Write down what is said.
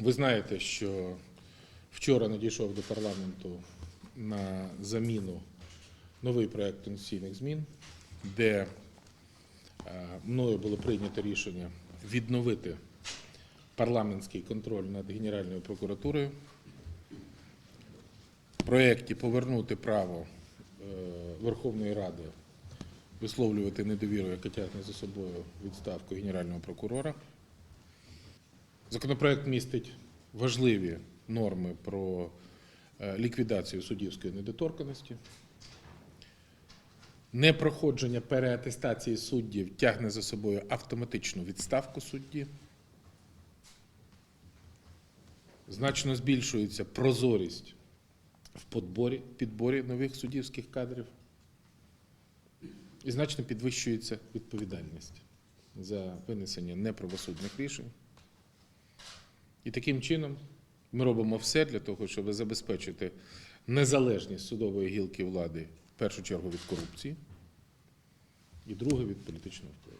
Ви знаєте, що вчора надійшов до парламенту на заміну новий проект конституційних змін, де е, мною було прийнято рішення відновити парламентський контроль над Генеральною прокуратурою. В проєкті повернути право е, Верховної Ради висловлювати недовіру, яка тягне за собою відставку Генерального прокурора. Законопроект містить важливі норми про е, ліквідацію суддівської недоторканості. Непроходження переатестації суддів тягне за собою автоматичну відставку судді. Значно збільшується прозорість в подборі, підборі нових суддівських кадрів. І значно підвищується відповідальність за винесення неправосудних рішень. І таким чином ми робимо все для того, щоб забезпечити незалежність судової гілки влади в першу чергу від корупції, і друге від політичного впливу.